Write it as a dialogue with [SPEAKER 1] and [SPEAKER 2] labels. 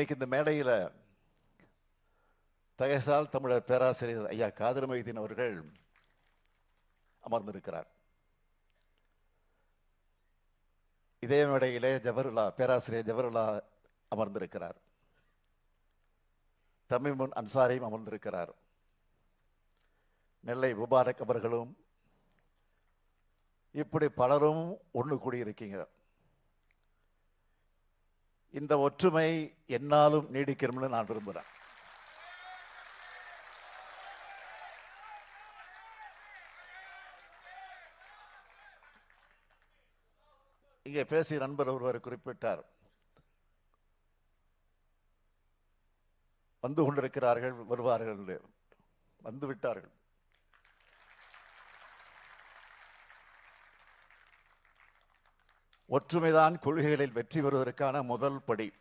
[SPEAKER 1] இன்னைக்கு இந்த மேடையில் தகசால் தமிழர் பேராசிரியர் ஐயா காதர் மைதீன் அவர்கள் அமர்ந்திருக்கிறார். இதே மேடையிலே ஜவஹர்லா பேராசிரியர் ஜவஹர்லா அமர்ந்திருக்கிறார். தமிமுன் அன்சாரியும் அமர்ந்திருக்கிறார். நெல்லை முபாரக் அவர்களும் இப்படி பலரும் ஒன்று கூடியிருக்கீங்க. இந்த ஒற்றுமை என்னாலும் நீடிக்கணும்னு நான் விரும்புகிறேன் இங்கே பேசிய நண்பர் ஒருவர் குறிப்பிட்டார். வந்து கொண்டிருக்கிறார்கள் வருவார்கள் வந்து விட்டார்கள். ஒற்றுமைதான் கொள்கைகளில் வெற்றி பெறுவதற்கான முதல் படி.